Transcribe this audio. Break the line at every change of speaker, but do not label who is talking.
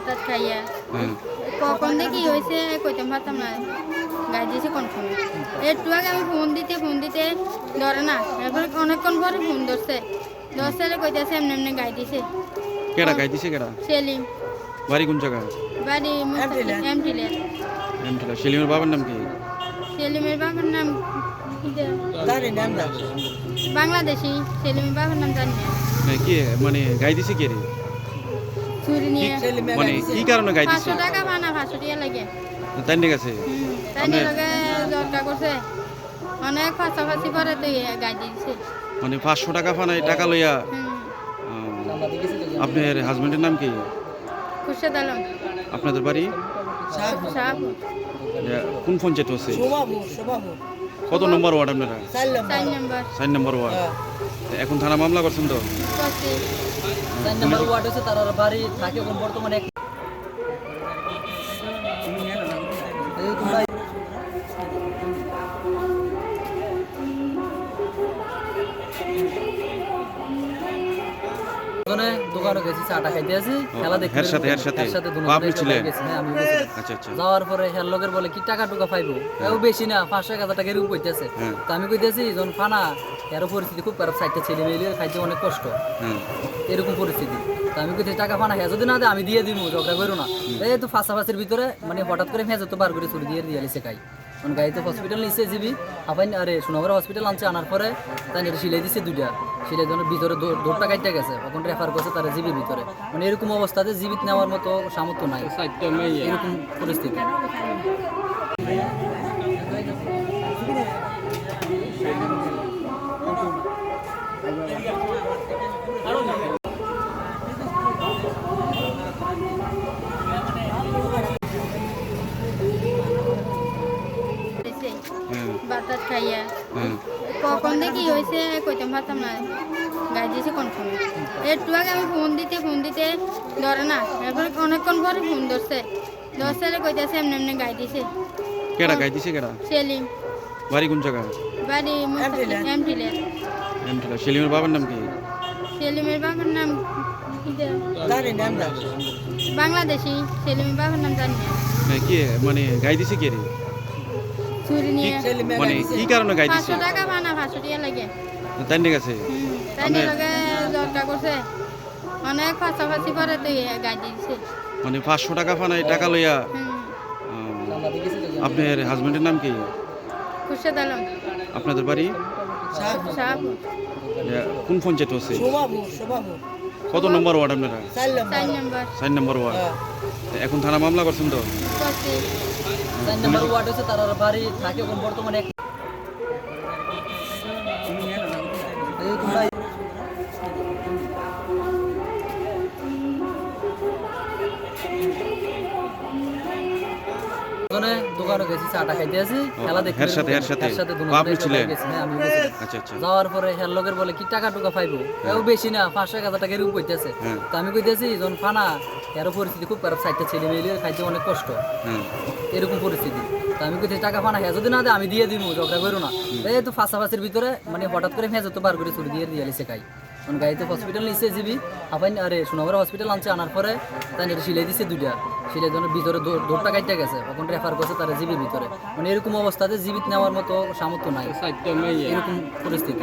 হ্যাঁ
বাতাস খাইয়া।
হ্যাঁ
কখন দিয়ে কি হয়েছে কইতাম পারতাম না গাই দিয়েছে কোন সময়? একটু আগে আমি ফোন দিতে ফোন দিতে ধরে না এরপরে অনেকক্ষণ পরে ফোন ধরছে। ধরছে কইতেছে এমনি এমনি গাই দিছে
কেডা গাই দিছে কেডা?
সেলিম।
বাড়ি কোন জায়গা
বাড়ি এমটিলে
এমটিলা সেলিমের বাবার নাম কি?
সেলিমের বাবার নাম
জানি
বাংলাদেশি সেলিমের বাবার নাম জানি না।
মানে কি? মানে গাই দিছে কে রে?
নিয়ে
মানে কি কারণে গাই দিছে?
পাঁচশো টাকা পানা পাঁচশো টাকা লাগে
তাই ঠিক আছে?
তাই
আপনার-
লগে দরকার করছে। অনেক ফাঁসাফাঁসি করে তো গাই দিয়েছে
মানে পাঁচশো টাকা ফানাই টাকা লইয়া আপনার হাজবেন্ডের নাম কি?
খুরশেদ আলম।
আপনাদের বাড়ি? কোন পঞ্চায়েত আছে? কত নম্বর ওয়ার্ড আপনারা?
চার নম্বর।
ওয়ার্ড। এখন থানা মামলা করছেন তো?
চার নম্বর ওয়ার্ড হচ্ছে তার বাড়ি থাকে বর্তমানে এক- ওখানে গেছি চাটা খাইতে আছি খেলা দেখতে
এর সাথে- এর সাথে? আপনি ছিলেন?
হ্যাঁ, আমি
আচ্ছা আচ্ছা।
যাওয়ার পরে হের লগের বলে কি টাকা টুকা পাইবো? এও বেশি না পাঁচশো এক টাকা এরকম কইতেছে।
হ্যাঁ।
তো আমি কইতেছি যখন ফানা এর পরিস্থিতি খুব খারাপ সাইডটা ছেলে মেয়ে খাইতে অনেক কষ্ট।
হ্যাঁ।
এরকম পরিস্থিতি। তো আমি কইতে টাকা ফানা হ্যাঁ যদি না দেয় আমি দিয়ে দিব ঝগড়া করো না। এই তো ফাঁসাফাঁসির ভিতরে মানে হঠাৎ করে ভেজে তো বার করে চুরি দিয়ে দিয়ে খাই। কারণ গাড়িতে হসপিটাল নিচ্ছে জিবি। আপাই আরে সোনাবার হসপিটাল আনছে আনার পরে তাই এটা সিলাই দিচ্ছে দুইটা। সিলাই ধরে ভিতরে দৌড়টা কাটতে গেছে। এখন রেফার করছে তারা জিবির ভিতরে। মানে এরকম অবস্থাতে জীবিত নেওয়ার মতো সামর্থ্য নাই। এরকম পরিস্থিতি।
হ্যাঁ।
বাতাস খাইয়া।
হ্যাঁ।
কখন কি হয়েছে কইতাম পারতাম না। গাই দিয়েছে কোন একটু আগে আমি ফোন দিতে ফোন দিতে ধরে না। এরপরে অনেকক্ষণ পরে ফোন ধরছে। ধরছে কইতেছে এমনি এমনি গাই দিছে
কেডা গাই দিছে কেডা?
সেলিম।
বাড়ি কোন জায়গা
বাড়ি এমটিলে
এমটিলা সেলিমের বাবার নাম কি?
সেলিমের বাবার নাম
জানি
বাংলাদেশি। সেলিমের বাবার নাম জানি না।
মানে কি? মানে গাই দিছে কে রে?
নিয়ে
মানে কি কারণে গাই দিছে
টাকা পানা পাঁচশো টাকা লাগে।
তাই ঠিক আছে
তাই
আপনার-
লগে দরকার করছে। অনেক ফাঁসাফাঁসি করে তো গাই দিয়েছে
মানে পাঁচশো টাকা ফানাই টাকা লইয়া আপনার হাজবেন্ডের নাম কি?
খুরশেদ আলম।
আপনাদের বাড়ি? কোন পঞ্চায়েত আছে? কত নম্বর ওয়ার্ড আপনারা?
চার নম্বর।
চার নম্বর ওয়ার্ড। এখন থানা মামলা করছেন তো?
বাড়ি ওখানে দোকানে গেছি চাটা খাইতে আছি খেলা দেখতে
এর সাথে- এর সাথে?
এর সাথে দুজনে
আপনি ছিলেন?
হ্যাঁ, আমি
আচ্ছা আচ্ছা।
যাওয়ার পরে হের লগের বলে কি টাকা টুকা পাইবো? এও বেশি না পাঁচশো এক হাজার টাকা এরকম কইতেছে।
হ্যাঁ।
তো আমি কইতেছি যখন ফানা এর পরিস্থিতি খুব খারাপ সাইডটা ছেলে মেয়ে খাইতে অনেক কষ্ট।
হ্যাঁ।
এরকম পরিস্থিতি। তো আমি কইতে টাকা ফানা হ্যাঁ যদি না দেয় আমি দিয়ে দিব ঝগড়া করো না। এই তো ফাঁসাফাঁসির ভিতরে মানে হঠাৎ করে ভেজে তো বার করে চুরি দিয়ে দিয়ে খাই কারণ গাড়িতে হসপিটাল নিচ্ছে জিবি? আপাইন আরে সোনাবার হসপিটাল আনছে আনার পরে তাই এটা সিলাই দিচ্ছে দুইটা। সিলাই ধরনের ভিতরে দৌড়টা কাটতে গেছে তখন রেফার করছে তারা জিবির ভিতরে। মানে এরকম অবস্থাতে জীবিত নেওয়ার মতো সামর্থ্য নাই। এরকম পরিস্থিতি।